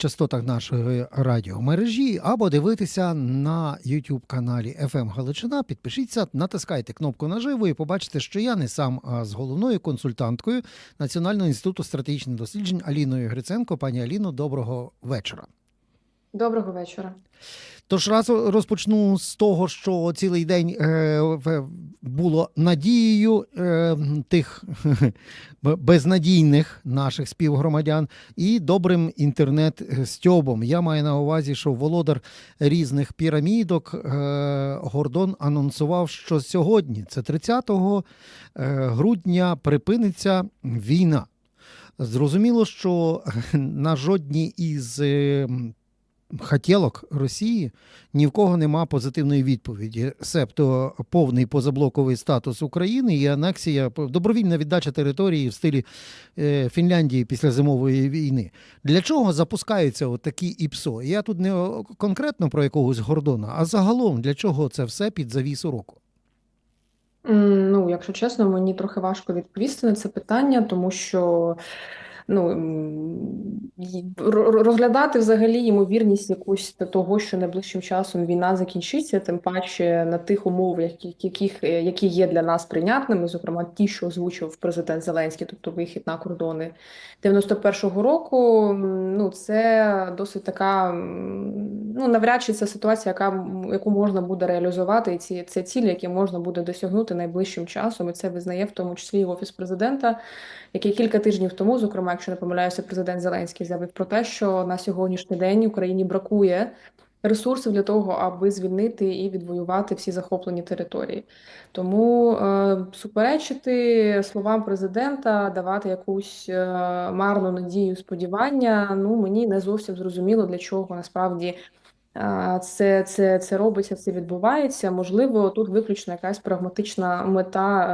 частотах нашої радіомережі, або дивитися на youtube каналі FM Галичина. Підпишіться, натискайте кнопку наживо і побачите, що я не сам а з головною консультанткою Національного інституту стратегічних досліджень Аліною Гриценко. Пані Аліно, доброго вечора. Доброго вечора. Тож раз розпочну з того, що цілий день е, було надією е, тих безнадійних наших співгромадян і добрим інтернет-стьобом. Я маю на увазі, що володар різних пірамідок е, Гордон анонсував, що сьогодні, це 30 е, грудня, припиниться війна. Зрозуміло, що на жодній із е, хотілок Росії ні в кого нема позитивної відповіді, себто повний позаблоковий статус України і анексія, добровільна віддача території в стилі е, Фінляндії після зимової війни. Для чого запускаються от такі ІПСО? Я тут не конкретно про якогось Гордона, а загалом для чого це все під завісу року? Ну, якщо чесно, мені трохи важко відповісти на це питання, тому що ну, розглядати взагалі ймовірність якусь того, що найближчим часом війна закінчиться, тим паче на тих умовах, яких, е, які є для нас прийнятними, зокрема ті, що озвучив президент Зеленський, тобто вихід на кордони 91-го року, ну, це досить така, ну, навряд чи це ситуація, яка, яку можна буде реалізувати, і ці, це ціль, які можна буде досягнути найближчим часом, і це визнає в тому числі і Офіс президента, який кілька тижнів тому, зокрема, якщо не помиляюся, президент Зеленський заявив про те, що на сьогоднішній день Україні бракує ресурсів для того, аби звільнити і відвоювати всі захоплені території. Тому е, суперечити словам президента, давати якусь е, марну надію, сподівання, ну мені не зовсім зрозуміло, для чого насправді е, це, це, це робиться, це відбувається. Можливо, тут виключно якась прагматична мета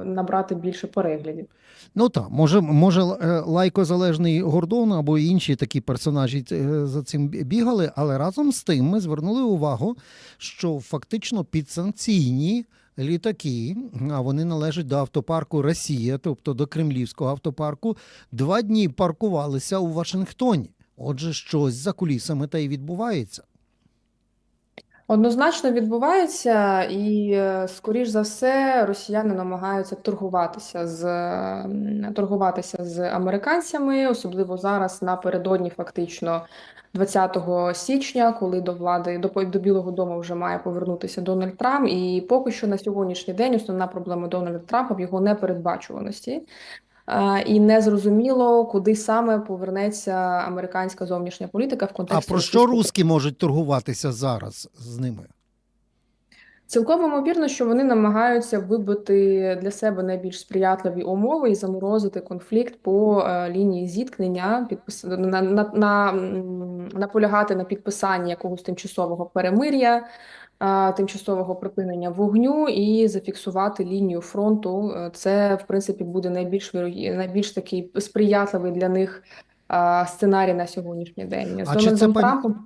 е, набрати більше переглядів. Ну так, може, може е, лайкозалежний Гордон або інші такі персонажі е, за цим бігали, але разом з тим ми звернули увагу, що фактично підсанкційні літаки, а вони належать до автопарку Росія, тобто до Кремлівського автопарку, два дні паркувалися у Вашингтоні. Отже, щось за кулісами та й відбувається. Однозначно відбувається, і е, скоріш за все росіяни намагаються торгуватися з торгуватися з американцями, особливо зараз напередодні, фактично 20 січня, коли до влади до, до Білого Дому вже має повернутися Дональд Трамп. І поки що на сьогоднішній день основна проблема Дональда Трампа в його непередбачуваності. І незрозуміло, куди саме повернеться американська зовнішня політика в А про що руски можуть торгуватися зараз з ними? Цілком ймовірно, що вони намагаються вибити для себе найбільш сприятливі умови і заморозити конфлікт по е, лінії зіткнення, підпис... на, на, на, наполягати на підписанні якогось тимчасового перемир'я, тимчасового припинення вогню і зафіксувати лінію фронту. Е, Це, в принципі, буде найбільш найбільш такий сприятливий для них е, сценарій на сьогоднішній день. З А чи це Дональдом пані, Трампом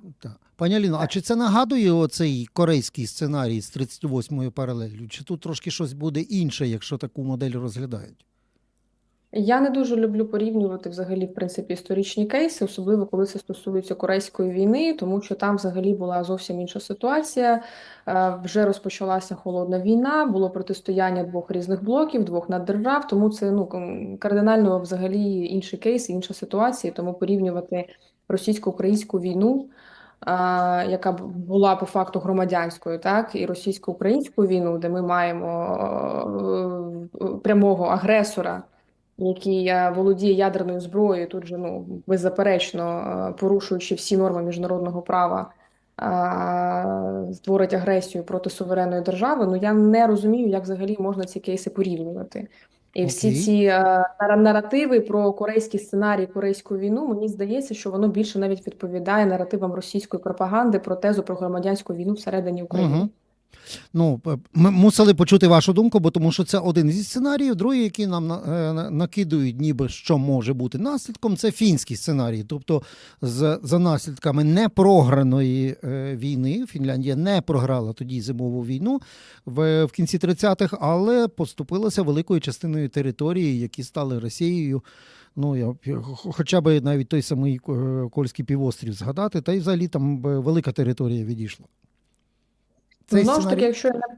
пані Аліно, а чи це нагадує оцей корейський сценарій з 38-ю паралелью? Чи тут трошки щось буде інше, якщо таку модель розглядають? Я не дуже люблю порівнювати взагалі, в принципі, історичні кейси, особливо коли це стосується Корейської війни, тому що там взагалі була зовсім інша ситуація. Е, Вже розпочалася холодна війна, було протистояння двох різних блоків, двох наддержав, тому це ну кардинально взагалі інший кейс, інша ситуація. Тому порівнювати російсько-українську війну. е, Яка була по факту громадянською, так і російсько-українську війну, де ми маємо е, прямого агресора, який володіє ядерною зброєю, тут же ну беззаперечно е, порушуючи всі норми міжнародного права, е, створить агресію проти суверенної держави. Ну я не розумію, як взагалі можна ці кейси порівнювати. І всі ці е, наративи про корейський сценарій, корейську війну, мені здається, що воно більше навіть відповідає наративам російської пропаганди про тезу про громадянську війну всередині України. Угу. Ну, ми мусили почути вашу думку, бо тому що це один зі сценаріїв. Другий, який нам на- е, накидують, ніби що може бути наслідком, це фінський сценарій. Тобто, за наслідками непрограної е, війни Фінляндія не програла тоді зимову війну в, кінці 30-х, але поступилася великою частиною території, які стали Росією. Ну, я, хоча б навіть той самий е, Кольський півострів згадати, та й взагалі там велика територія відійшла. Цей Знову ж таки, сценарій- якщо я не,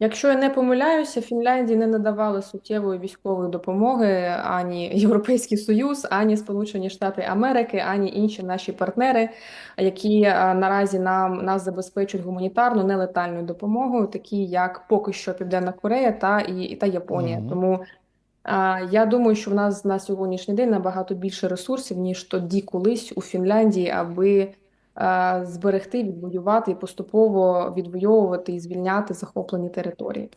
якщо я не помиляюся, Фінляндії не надавали суттєвої військової допомоги ані Європейський Союз, ані Сполучені Штати Америки, ані інші наші партнери, які е, наразі нам нас забезпечують гуманітарну нелетальною допомогою, такі як поки що Південна Корея та і та Японія. Мгм. Тому а, я думаю, що в нас на сьогоднішній день набагато більше ресурсів, ніж тоді колись у Фінляндії, аби е, зберегти, відвоювати і поступово відвоювати і звільняти захоплені території.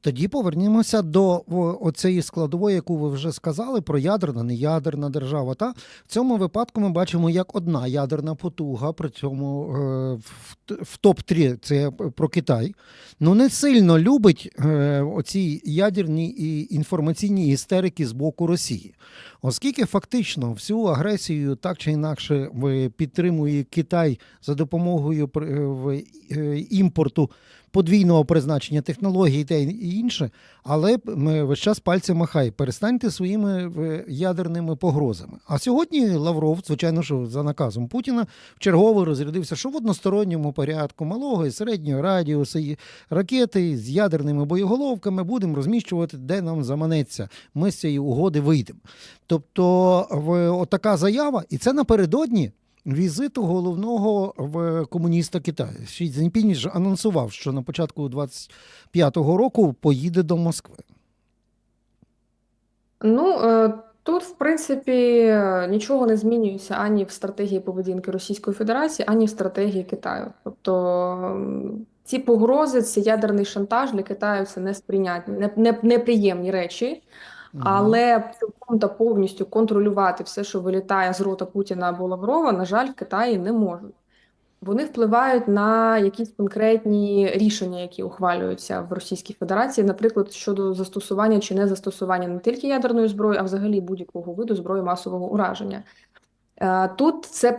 Тоді повернімося до оцеї складової, яку ви вже сказали, про ядерна, неядерна держава. Та в цьому випадку ми бачимо, як одна ядерна потуга, при цьому е, в, в топ-3 це про Китай, ну не сильно любить е, оці ядерні і інформаційні істерики з боку Росії. Оскільки фактично всю агресію так чи інакше підтримує Китай за допомогою е, імпорту подвійного призначення технологій та інше, але ми весь час пальцем махай. Перестаньте своїми ядерними погрозами. А сьогодні Лавров, звичайно, що за наказом Путіна, вчергово розрядився, що в односторонньому порядку малого і середнього радіусу і ракети з ядерними боєголовками будемо розміщувати, де нам заманеться. Ми з цієї угоди вийдемо. Тобто, в, отака заява, і це напередодні візиту головного в комуніста Китаю. Ші Цзіньпінь ж анонсував, що на початку 25-го року поїде до Москви. Ну, е, тут, в принципі, нічого не змінюється ані в стратегії поведінки Російської Федерації, ані в стратегії Китаю. Тобто ці погрози, цей ядерний шантаж для Китаю це несприйнятні, не, не, неприємні речі. Але цілком та повністю контролювати все, що вилітає з рота Путіна або Лаврова, на жаль, в Китаї не можуть. Вони впливають на якісь конкретні рішення, які ухвалюються в Російській Федерації, наприклад, щодо застосування чи не застосування не тільки ядерної зброї, а взагалі будь-якого виду зброї масового ураження. Е, Тут це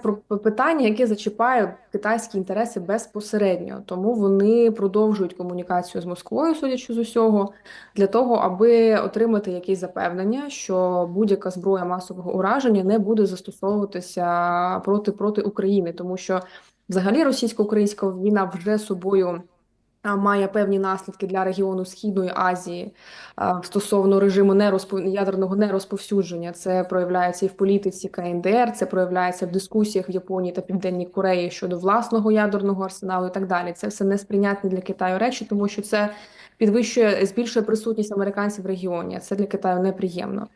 питання, яке зачіпає китайські інтереси безпосередньо, тому вони продовжують комунікацію з Москвою, судячи з усього, для того, аби отримати якісь запевнення, що будь-яка зброя масового ураження не буде застосовуватися проти проти України, тому що взагалі російсько-українська війна вже собою. А, Має певні наслідки для регіону Східної Азії стосовно режиму нерозпов... ядерного нерозповсюдження. Це проявляється і в політиці КНДР, це проявляється в дискусіях в Японії та Південній Кореї щодо власного ядерного арсеналу і так далі. Це все несприйнятні для Китаю речі, тому що це підвищує, збільшує присутність американців в регіоні. Це для Китаю неприємно.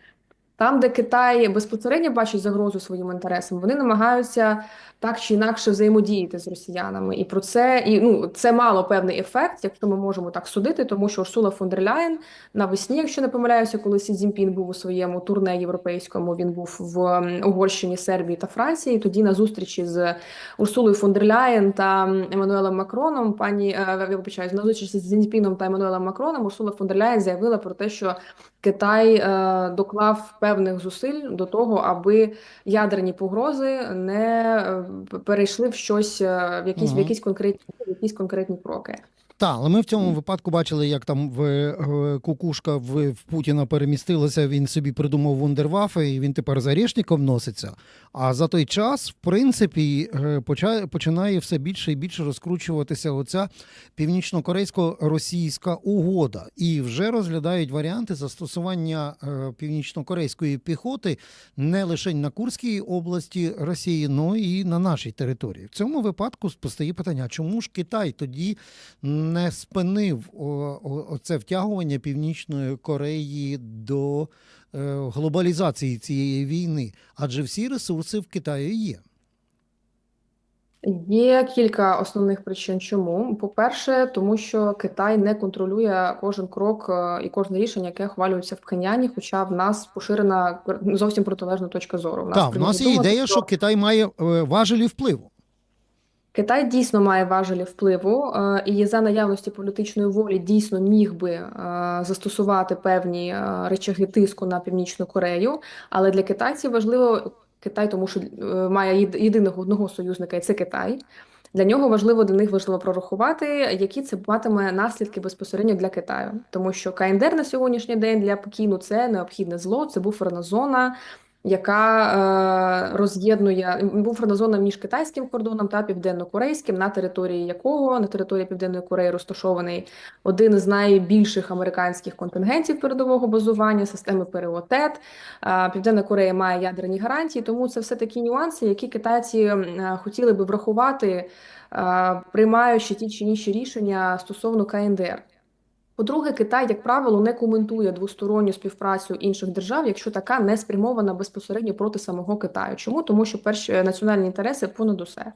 Там, де Китай безпосередньо бачить загрозу своїм інтересам, вони намагаються так чи інакше взаємодіяти з росіянами. І про це і ну це мало певний ефект, якщо ми можемо так судити, тому що Урсула фон дер Ляєн навесні, якщо не помиляюся, коли Сі Цзіньпін був у своєму турне європейському, він був в Угорщині, Сербії та Франції. Тоді на зустрічі з Урсулою фон дер Ляєн та Еммануелем Макроном, пані е, я вибачаюсь, на зустрічі з Цзіньпіном та Еммануелем Макроном, Урсула фон дер Ляєн заявила про те, що Китай е, доклав певних зусиль до того, аби ядерні погрози не е, перейшли в щось е, в якісь в якісь конкретні в якісь конкретні кроки. Так, але ми в цьому випадку бачили, як там в, е, кукушка в, в Путіна перемістилася, він собі придумав вундервафи, і він тепер за Решніком носиться. А за той час, в принципі, е, поча- починає все більше і більше розкручуватися оця північно-корейсько-російська угода. І вже розглядають варіанти застосування е, північно-корейської піхоти не лише на Курській області Росії, але і на нашій території. В цьому випадку постає питання, чому ж Китай тоді не спинив оце втягування Північної Кореї до е, глобалізації цієї війни, адже всі ресурси в Китаї є. Є кілька основних причин, чому. По-перше, тому що Китай не контролює кожен крок е, і кожне рішення, яке ухвалюється в Пхеньяні, хоча в нас поширена зовсім протилежна точка зору. В нас Так, в нас є думати, ідея, що Китай має е, важелі впливу. Китай дійсно має важелі впливу, е, і за наявності політичної волі дійсно міг би е, застосувати певні е, речаги тиску на Північну Корею. Але для китайців важливо Китай, тому що має єдиного одного союзника, і це Китай. Для нього важливо для них важливо прорахувати, які це матиме наслідки безпосередньо для Китаю, тому що КНДР на сьогоднішній день для Пекіну це необхідне зло, це буферна зона, яка е, роз'єднує буферна зона між китайським кордоном та південно-корейським, на території якого на території Південної Кореї розташований один із найбільших американських контингентів передового базування, системи ПРО ТЕТ. Е, Південна Корея має ядерні гарантії, тому це все такі нюанси, які китайці е, хотіли би врахувати, е, приймаючи ті чи інші рішення стосовно КНДР. По-друге, Китай, як правило, не коментує двосторонню співпрацю інших держав, якщо така не спрямована безпосередньо проти самого Китаю. Чому? Тому що перші національні інтереси понад усе.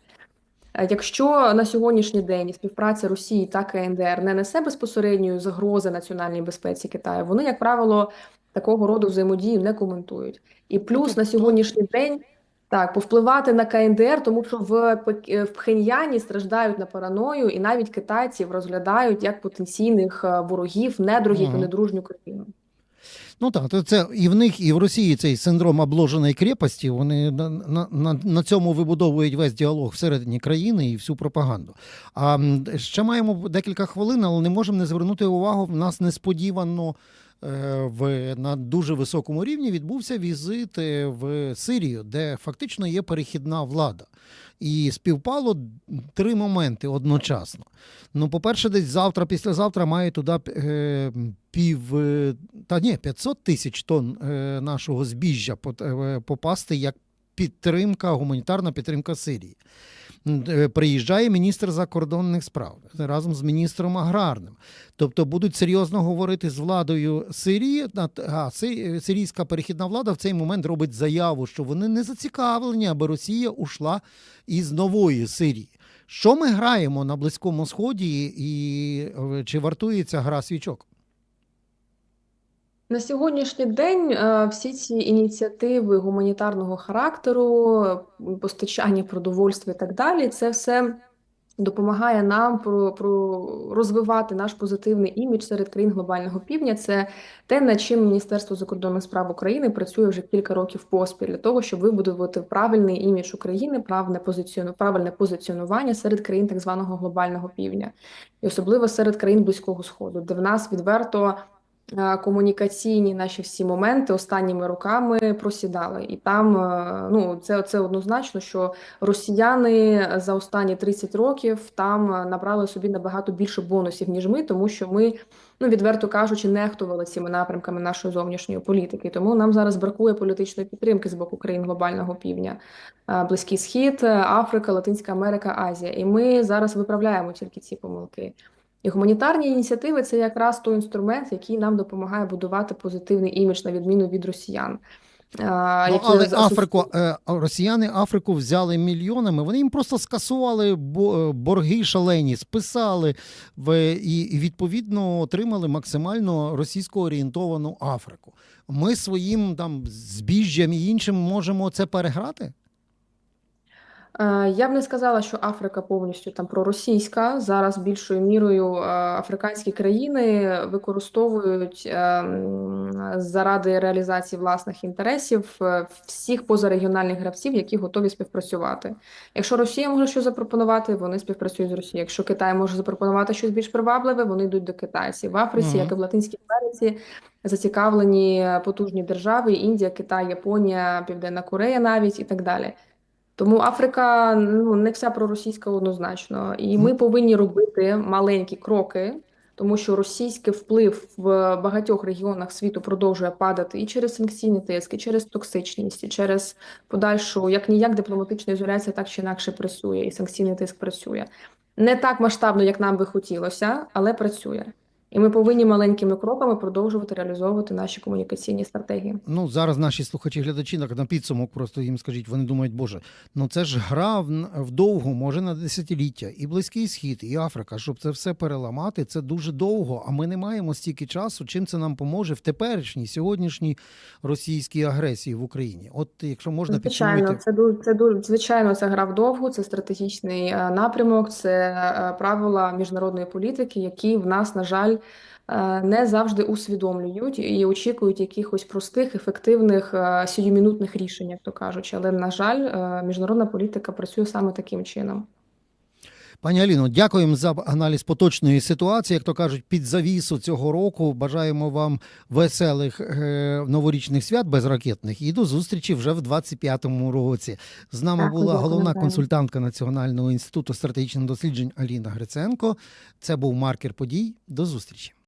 Е, Якщо на сьогоднішній день співпраця Росії та КНДР не несе безпосередньої загрози національній безпеці Китаю, вони, як правило, такого роду взаємодію не коментують. І плюс на сьогоднішній день так повпливати на КНДР, тому що в Пек- в Пхеньяні страждають на параною, і навіть китайців розглядають як потенційних е, ворогів, недрогів і Мгм. недружню країну. Ну так, то це і в них, і в Росії цей синдром обложеної крепості. Вони на, на, на, на цьому вибудовують весь діалог всередині країни і всю пропаганду. А м, ще маємо декілька хвилин, але не можемо не звернути увагу. В нас несподівано е, в на дуже високому рівні відбувся візит е, в Сирію, де фактично є перехідна влада. І співпало три моменти одночасно. Ну, по-перше, десь завтра, післязавтра має туди е, пів е, та ні, 500 тисяч тонн е, нашого збіжжя е, попасти як підтримка, гуманітарна підтримка Сирії. Е, Приїжджає міністр закордонних справ разом з міністром аграрним. Тобто будуть серйозно говорити з владою Сирії. А сирійська перехідна влада в цей момент робить заяву, що вони не зацікавлені, аби Росія ушла із нової Сирії. Що ми граємо на Близькому Сході, і е, чи вартує ця гра свічок? На сьогоднішній день е, всі ці ініціативи гуманітарного характеру, постачання продовольства і так далі, це все допомагає нам про, про розвивати наш позитивний імідж серед країн глобального півдня. Це те, над чим Міністерство закордонних справ України працює вже кілька років поспіль для того, щоб вибудувати правильний імідж України, правильне позиціону, правильне позиціонування серед країн так званого глобального півдня, і особливо серед країн Близького Сходу, де в нас відверто комунікаційні наші всі моменти останніми роками просідали. І там е, ну це, це однозначно, що росіяни за останні 30 років там набрали собі набагато більше бонусів, ніж ми, тому що ми, ну відверто кажучи, нехтували цими напрямками нашої зовнішньої політики. Тому нам зараз бракує політичної підтримки з боку країн глобального півдня. Е, Близький Схід, Африка, Латинська Америка, Азія. І ми зараз виправляємо тільки ці помилки. І гуманітарні ініціативи це якраз той інструмент, який нам допомагає будувати позитивний імідж на відміну від росіян. А, Ну, але за- Африку, е, росіяни Африку взяли мільйонами. Вони їм просто скасували борги шалені, списали в, і відповідно отримали максимально російсько орієнтовану Африку. Ми своїм там збіжжям і іншим можемо це переграти. Е, Я б не сказала, що Африка повністю там проросійська. Зараз більшою мірою е, африканські країни використовують е, заради реалізації власних інтересів всіх позарегіональних гравців, які готові співпрацювати. Якщо Росія може щось запропонувати, вони співпрацюють з Росією. Якщо Китай може запропонувати щось більш привабливе, вони йдуть до китайців. В Африці, Мгм. як і в Латинській Америці, зацікавлені потужні держави: Індія, Китай, Японія, Південна Корея навіть і так далі. Тому Африка ну не вся проросійська однозначно, і ми повинні робити маленькі кроки, тому що російський вплив в багатьох регіонах світу продовжує падати і через санкційні тиск, і через токсичність, і через подальшу, як ніяк, дипломатична ізоляція так чи інакше працює, і санкційний тиск працює. Не так масштабно, як нам би хотілося, але працює. І ми повинні маленькими кроками продовжувати реалізовувати наші комунікаційні стратегії. Ну, зараз наші слухачі глядачі на підсумок просто їм скажіть, вони думають, Боже, ну це ж гра в- вдовго, може на десятиліття, і Близький Схід, і Африка, щоб це все переламати, це дуже довго. А ми не маємо стільки часу. Чим це нам поможе в теперішній сьогоднішній російській агресії в Україні? От якщо можна Звичайно, підсумувати. це дуже це дуже звичайно. Це гра вдовгу, це стратегічний е, напрямок, це е, правила міжнародної політики, які в нас, на жаль, е, не завжди усвідомлюють і очікують якихось простих, ефективних сіюмінутних рішень, як то кажуть. Але на жаль, е, міжнародна політика працює саме таким чином. Пані Аліно, дякуємо за аналіз поточної ситуації. Як то кажуть, під завісу цього року бажаємо вам веселих е, новорічних свят безракетних і до зустрічі вже в 25-му році. З нами так, була головна Наталя. консультантка Національного інституту стратегічних досліджень Аліна Гриценко. Це був маркер подій. До зустрічі.